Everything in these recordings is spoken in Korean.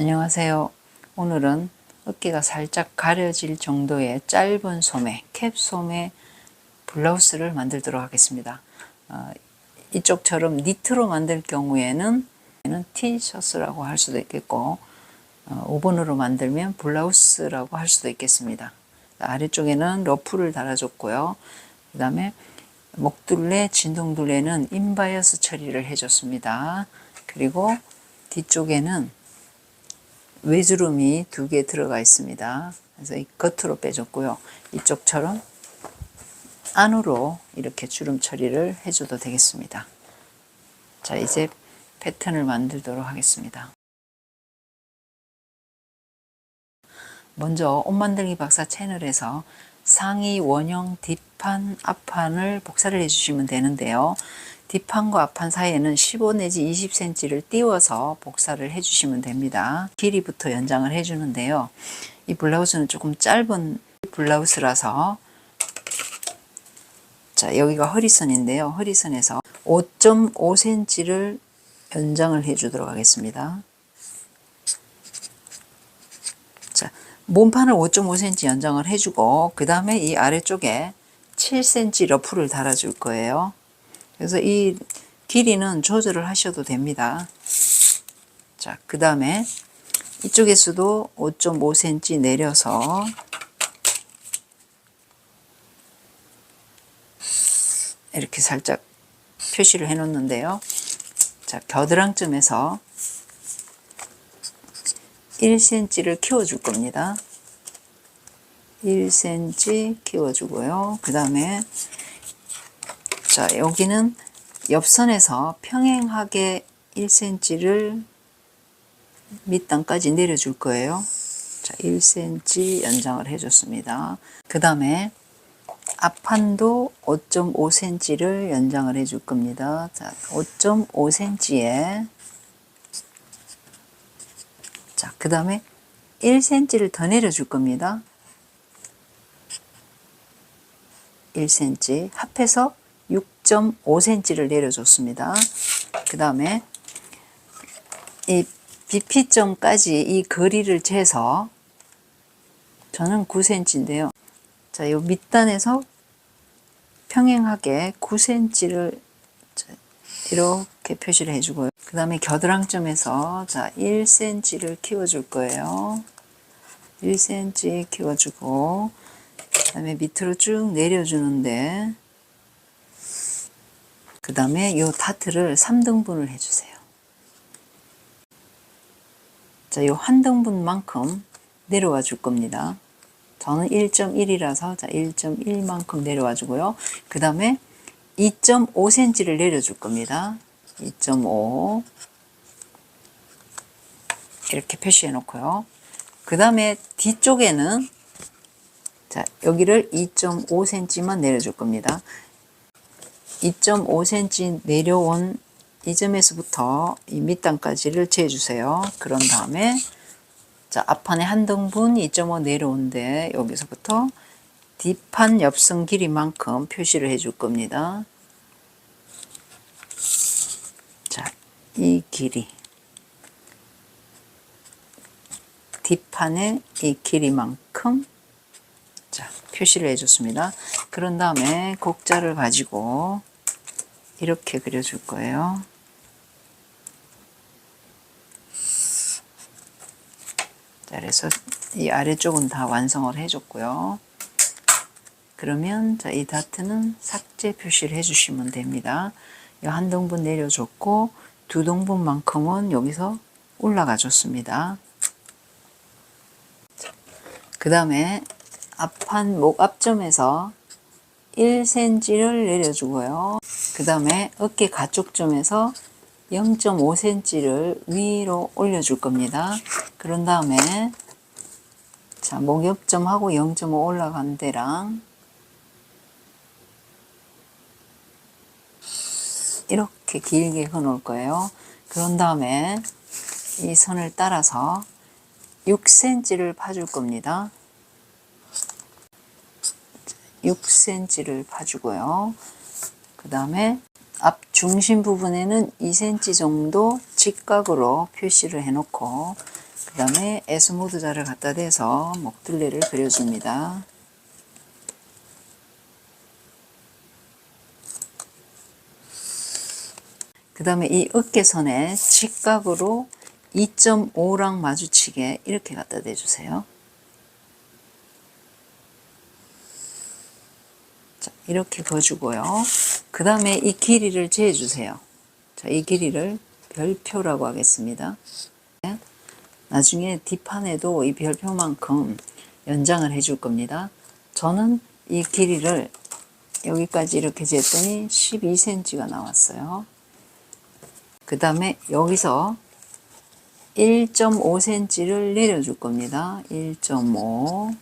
안녕하세요. 오늘은 어깨가 살짝 가려질 정도의 짧은 소매, 캡 소매 블라우스를 만들도록 하겠습니다. 어, 이쪽처럼 니트로 만들 경우에는 티셔츠라고 할 수도 있겠고 어, 5번으로 만들면 블라우스라고 할 수도 있겠습니다. 아래쪽에는 러프를 달아줬고요. 그 다음에 목둘레, 진동둘레는 인바이어스 처리를 해줬습니다. 그리고 뒤쪽에는 외주름이 두 개 들어가 있습니다. 그래서 이 겉으로 빼줬고요. 이쪽처럼 안으로 이렇게 주름 처리를 해줘도 되겠습니다. 자, 이제 패턴을 만들도록 하겠습니다. 먼저 옷 만들기 박사 채널에서 상의 원형 뒷판 앞판을 복사를 해주시면 되는데요. 뒷판과 앞판 사이에는 15 내지 20cm를 띄워서 복사를 해주시면 됩니다. 길이부터 연장을 해주는데요. 이 블라우스는 조금 짧은 블라우스라서 자 여기가 허리선인데요. 허리선에서 5.5cm를 연장을 해주도록 하겠습니다. 자 몸판을 5.5cm 연장을 해주고 그 다음에 이 아래쪽에 7cm 러프를 달아줄 거예요. 그래서 이 길이는 조절을 하셔도 됩니다. 자, 그 다음에 이쪽에서도 5.5cm 내려서 이렇게 살짝 표시를 해 놓는데요. 자, 겨드랑쯤에서 1cm를 키워줄 겁니다. 1cm 키워주고요. 그 다음에 자, 여기는 옆선에서 평행하게 1cm를 밑단까지 내려줄 거예요. 자, 1cm 연장을 해줬습니다. 그 다음에 앞판도 5.5cm를 연장을 해줄 겁니다. 자, 5.5cm에 자, 그 다음에 1cm를 더 내려줄 겁니다. 1cm 합해서 6.5cm를 내려줬습니다. 그 다음에 이 BP점까지 이 거리를 재서 저는 9cm인데요. 자, 이 밑단에서 평행하게 9cm를 이렇게 표시를 해주고요. 그 다음에 겨드랑점에서 자 1cm를 키워줄 거예요. 1cm 키워주고 그 다음에 밑으로 쭉 내려주는데 그 다음에 이 다트를 3등분을 해주세요. 자, 이 한 등분만큼 내려와 줄 겁니다. 저는 1.1이라서 자 1.1만큼 내려와 주고요. 그 다음에 2.5cm를 내려줄 겁니다. 2.5 이렇게 표시해 놓고요. 그 다음에 뒤쪽에는 자 여기를 2.5cm만 내려줄 겁니다. 2.5cm 내려온 이 점에서부터 이 밑단까지를 재주세요. 그런 다음에 자 앞판에 한 등분 2.5 내려온데 여기서부터 뒷판 옆선 길이만큼 표시를 해줄 겁니다. 자, 이 길이 뒷판의 이 길이만큼 자 표시를 해줬습니다. 그런 다음에 곡자를 가지고 이렇게 그려줄 거예요. 자, 그래서 이 아래쪽은 다 완성을 해줬고요. 그러면 자, 이 다트는 삭제 표시를 해주시면 됩니다. 한 등분 내려줬고 두 등분만큼은 여기서 올라가 줬습니다. 그 다음에 앞판 목 앞점에서 1cm를 내려주고요. 그 다음에 어깨 가쪽점에서 0.5cm를 위로 올려줄 겁니다. 그런 다음에 자 목욕점하고 0.5 올라간 데랑 이렇게 길게 그어놓을 거예요. 그런 다음에 이 선을 따라서 6cm를 파줄 겁니다. 6cm를 파주고요. 그 다음에 앞 중심 부분에는 2cm 정도 직각으로 표시를 해놓고 그그 다음에 에스모드 자를 갖다 대서 목둘레를 그려줍니다. 그 다음에 이 어깨선에 직각으로 2.5랑 마주치게 이렇게 갖다 대주세요. 자, 이렇게 그어주고요. 그 다음에 이 길이를 재주세요. 자, 이 길이를 별표라고 하겠습니다. 네. 나중에 뒷판에도 이 별표만큼 연장을 해줄 겁니다. 저는 이 길이를 여기까지 이렇게 쟀더니 12cm가 나왔어요. 그 다음에 여기서 1.5cm를 내려줄 겁니다. 1.5.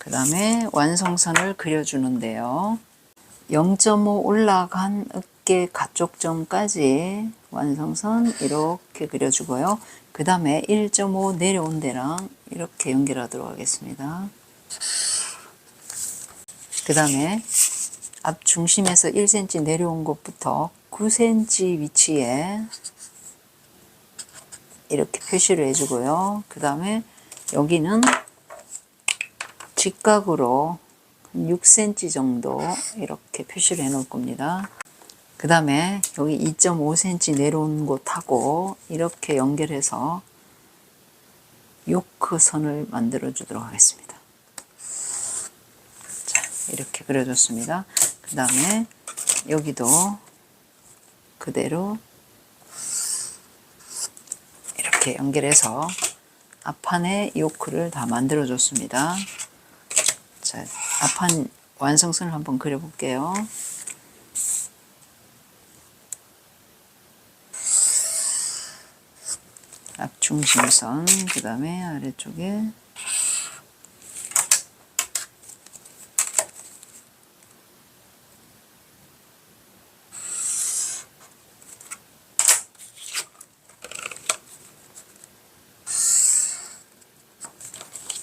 그 다음에 완성선을 그려주는데요. 0.5 올라간 어깨 가쪽점까지 완성선 이렇게 그려주고요. 그 다음에 1.5 내려온 데랑 이렇게 연결하도록 하겠습니다. 그 다음에 앞 중심에서 1cm 내려온 곳부터 9cm 위치에 이렇게 표시를 해주고요. 그 다음에 여기는 직각으로 6cm 정도 이렇게 표시를 해 놓을 겁니다. 그 다음에 여기 2.5cm 내려온 곳하고 이렇게 연결해서 요크 선을 만들어 주도록 하겠습니다. 자, 이렇게 그려줬습니다. 그 다음에 여기도 그대로 이렇게 연결해서 앞판에 요크를 다 만들어 줬습니다. 자, 앞판 완성선을 한번 그려볼게요. 앞 중심선, 그 다음에 아래쪽에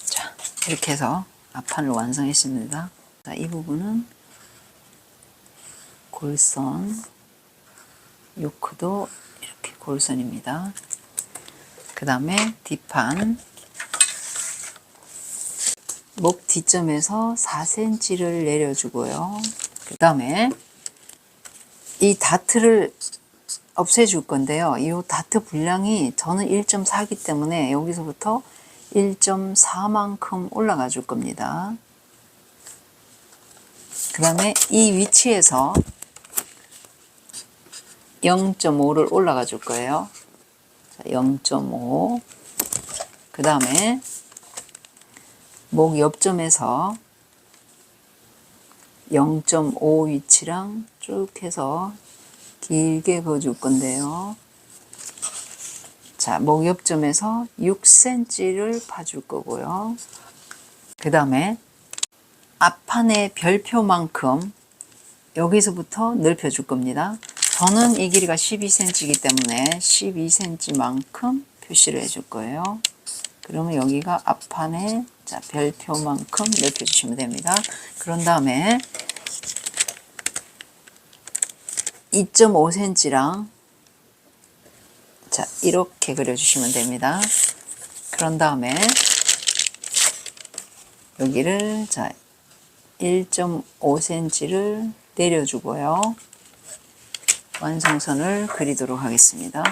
자, 이렇게 해서 앞판을 완성했습니다. 자, 이 부분은 골선, 요크도 이렇게 골선입니다. 그 다음에 뒷판, 목 뒤점에서 4cm를 내려주고요. 그 다음에 이 다트를 없애줄 건데요. 이 다트 분량이 저는 1.4기 때문에 여기서부터 1.4만큼 올라가 줄 겁니다. 그 다음에 이 위치에서 0.5를 올라가 줄 거예요. 0.5. 그 다음에 목 옆점에서 0.5 위치랑 쭉 해서 길게 그어줄 건데요. 자, 목 옆점에서 6cm를 파줄 거고요. 그 다음에 앞판의 별표만큼 여기서부터 넓혀줄 겁니다. 저는 이 길이가 12cm이기 때문에 12cm만큼 표시를 해줄 거예요. 그러면 여기가 앞판의 자, 별표만큼 넓혀주시면 됩니다. 그런 다음에 2.5cm랑 자, 이렇게 그려주시면 됩니다. 그런 다음에 여기를 자 1.5cm를 내려주고요. 완성선을 그리도록 하겠습니다.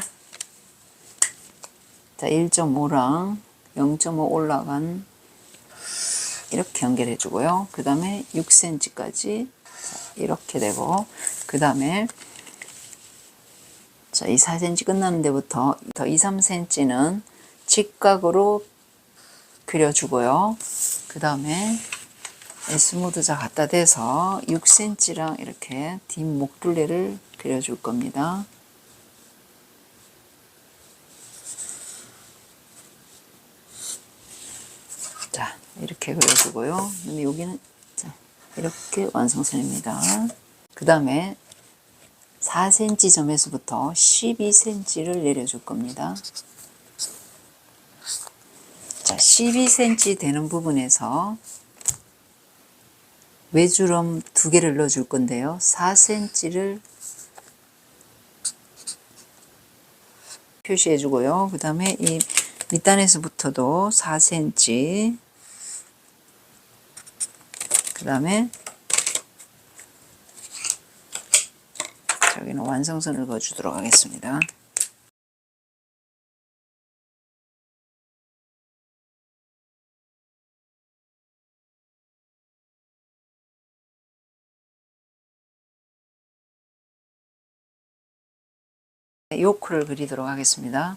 자, 1.5랑 0.5 올라간 이렇게 연결해 주고요. 그 다음에 6cm까지 이렇게 되고 그 다음에 자, 이 4cm 끝나는 데부터 더 2, 3cm는 직각으로 그려주고요. 그 다음에 S모드자 갖다 대서 6cm랑 이렇게 뒷목둘레를 그려줄 겁니다. 자, 이렇게 그려주고요. 여기는 자, 이렇게 완성선입니다. 그 다음에 4cm 점에서부터 12cm를 내려줄 겁니다. 자, 12cm 되는 부분에서 외주름 두 개를 넣어줄 건데요. 4cm를 표시해 주고요. 그 다음에 이 밑단에서부터도 4cm 그 다음에 여기는 완성선을 그어주도록 하겠습니다. 요크를 그리도록 하겠습니다.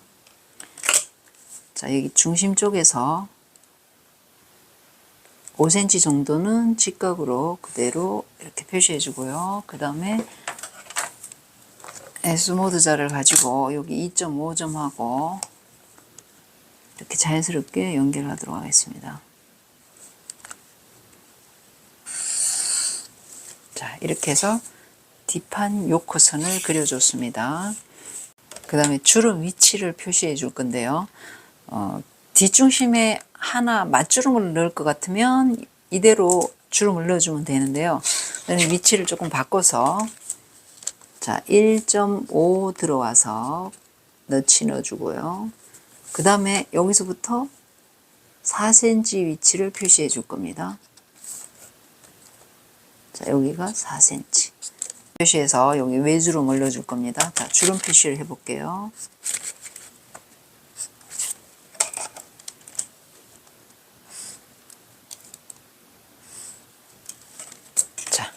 자, 여기 중심 쪽에서 5cm 정도는 직각으로 그대로 이렇게 표시해 주고요. 그 다음에 S모드 자를 가지고 여기 2.5점하고 이렇게 자연스럽게 연결하도록 하겠습니다. 자, 이렇게 해서 뒷판 요코선을 그려줬습니다. 그 다음에 주름 위치를 표시해 줄 건데요. 어, 뒷중심에 하나 맞주름을 넣을 것 같으면 이대로 주름을 넣어주면 되는데요. 저는 위치를 조금 바꿔서 자 1.5 들어와서 넣지 넣어주고요. 그 다음에 여기서부터 4cm 위치를 표시해 줄 겁니다. 자 여기가 4cm 표시해서 여기 외주름을 넣어줄 겁니다. 자 주름 표시를 해볼게요. 자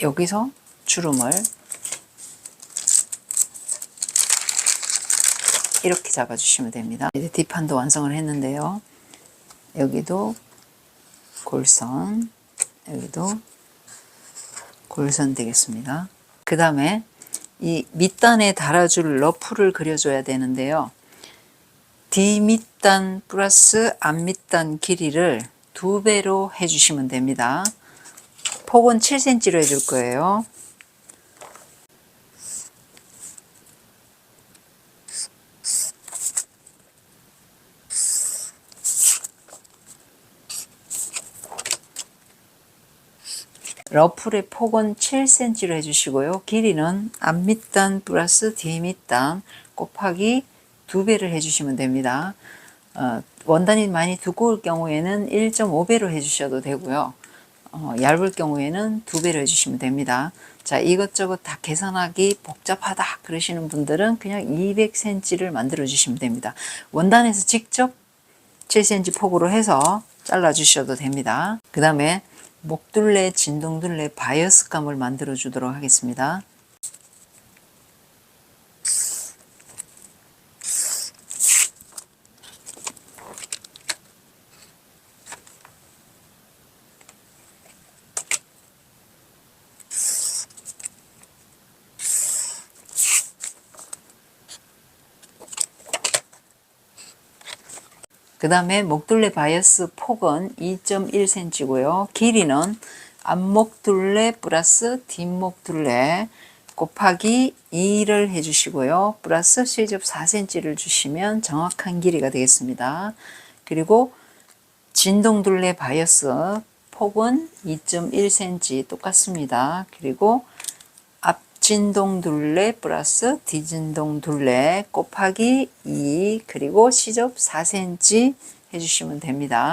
여기서 주름을 이렇게 잡아주시면 됩니다. 이제 뒷판도 완성을 했는데요. 여기도 골선, 여기도 골선 되겠습니다. 그 다음에 이 밑단에 달아줄 러프를 그려줘야 되는데요. 뒷밑단 플러스 앞밑단 길이를 두 배로 해주시면 됩니다. 폭은 7cm로 해줄 거예요. 러플의 폭은 7cm로 해주시고요. 길이는 앞밑단 플러스 뒤밑단 곱하기 두 배를 해주시면 됩니다. 어, 원단이 많이 두꺼울 경우에는 1.5배로 해주셔도 되고요. 어, 얇을 경우에는 두 배로 해주시면 됩니다. 자, 이것저것 다 계산하기 복잡하다 그러시는 분들은 그냥 200cm를 만들어 주시면 됩니다. 원단에서 직접 7cm 폭으로 해서 잘라 주셔도 됩니다. 그 다음에 목둘레, 진동둘레, 바이어스감을 만들어 주도록 하겠습니다. 그 다음에 목둘레 바이어스 폭은 2.1cm고요. 길이는 앞목둘레 플러스 뒷목둘레 곱하기 2를 해주시고요. 플러스 실접 4cm를 주시면 정확한 길이가 되겠습니다. 그리고 진동둘레 바이어스 폭은 2.1cm 똑같습니다. 그리고 앞진동 둘레 플러스 뒤진동 둘레 곱하기 2 그리고 시접 4cm 해주시면 됩니다.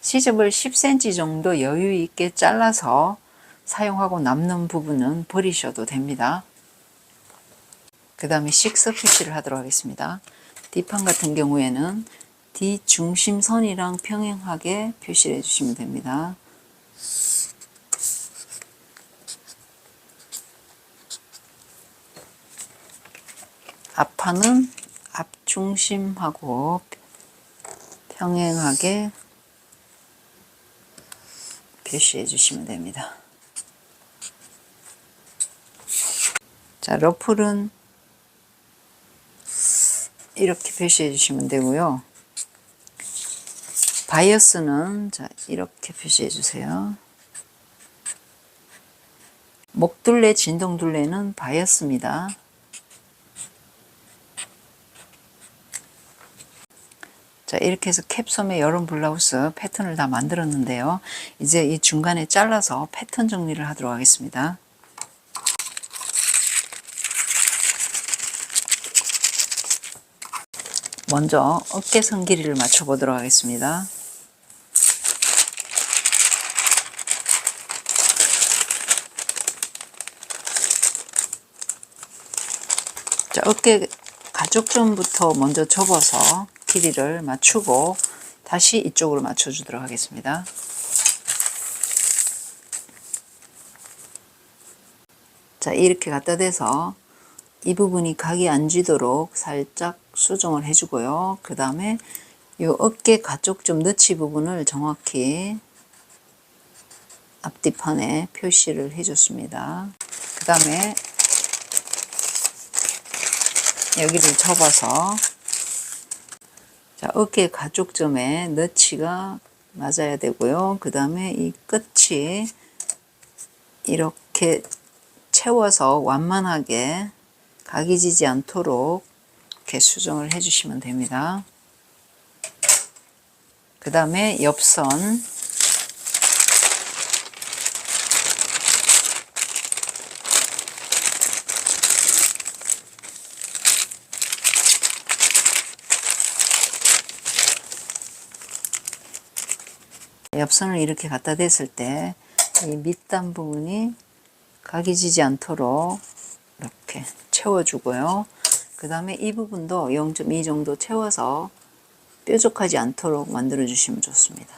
시접을 10cm 정도 여유 있게 잘라서 사용하고 남는 부분은 버리셔도 됩니다. 그 다음에 식서 표시를 하도록 하겠습니다. 뒷판 같은 경우에는 뒷중심선이랑 평행하게 표시를 해주시면 됩니다. 앞판은 앞중심하고 평행하게 표시해 주시면 됩니다. 자, 러플은 이렇게 표시해 주시면 되고요. 바이어스는 자, 이렇게 표시해 주세요. 목둘레, 진동둘레는 바이어스입니다. 자, 이렇게 해서 캡솜의 여름 블라우스 패턴을 다 만들었는데요. 이제 이 중간에 잘라서 패턴 정리를 하도록 하겠습니다. 먼저 어깨선 길이를 맞춰 보도록 하겠습니다. 자, 어깨 가죽점부터 먼저 접어서 길이를 맞추고 다시 이쪽으로 맞춰주도록 하겠습니다. 자, 이렇게 갖다 대서 이 부분이 각이 안 지도록 살짝 수정을 해주고요. 그 다음에 이 어깨 가쪽점 너치 부분을 정확히 앞뒤판에 표시를 해줬습니다. 그 다음에 여기를 접어서 자, 어깨 가쪽점에 너치가 맞아야 되고요. 그 다음에 이 끝이 이렇게 채워서 완만하게 각이 지지 않도록 이렇게 수정을 해주시면 됩니다. 그 다음에 옆선 옆선을 이렇게 갖다 댔을 때 이 밑단 부분이 각이 지지 않도록 이렇게 채워주고요. 그 다음에 이 부분도 0.2 정도 채워서 뾰족하지 않도록 만들어 주시면 좋습니다.